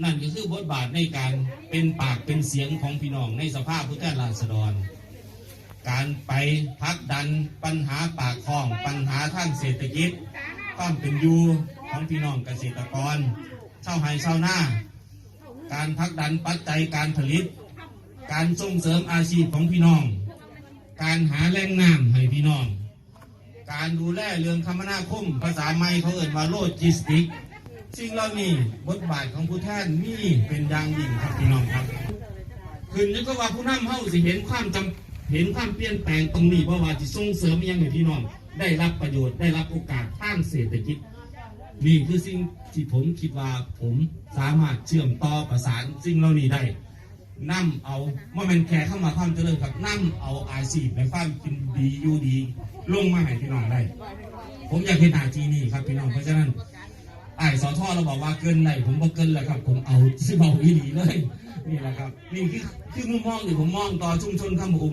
นั่นก็คือบทบาทในการเป็นปากเป็นเสียงของพี่น้องในสภาผู้แทนราษฎร การไปพักดันปัญหาปากท้อง ปัญหาทางเศรษฐกิจความเป็นอยู่ของพี่น้องเกษตรกรชาวไร่ชาวนาการพักดันปัจจัยการผลิต การส่งเสริมอาชีพของพี่น้อง การหาแหล่งน้ำให้พี่น้อง การดูแลเรื่องคมนาคมภาษาไม่เขาเอ่นว่าโลจิสติก สิ่งเหล่านี้บทบาทของผู้แทนมีเป็นอย่างยิ่งครับพี่น้องครับขึ้นยกว่าผู้นำเฮาสิเห็นความจำเห็นความเปลี่ยนแปลงตรงนี้เพราะว่าจะส่งเสริมยังให้พี่น้อง ได้รับประโยชน์ได้รับโอกาสทางเศรษฐกิจนี่คือสิ่งที่ผมคิดว่าผมสามารถเชื่อมต่อประสานสิ่งเหล่านี้ได้นำเอาว่ามันแค่เข้ามาความเจริญครับนำเอาอาชีพในความกินดีอยู่ดี ลงมาให้พี่น้องได้ ผมอยากเห็นหน้าที่นี่ครับพี่น้องเพราะฉะนั้น ไอ้สอท่อเราบอกว่าเกินไหนผมบอกเกินแล้วครับ ผมเอาซิเบาอีหลีเลยนี่แหละครับ นี่คือคือมุมมองที่ผมมองต่อชุมชนคำอุม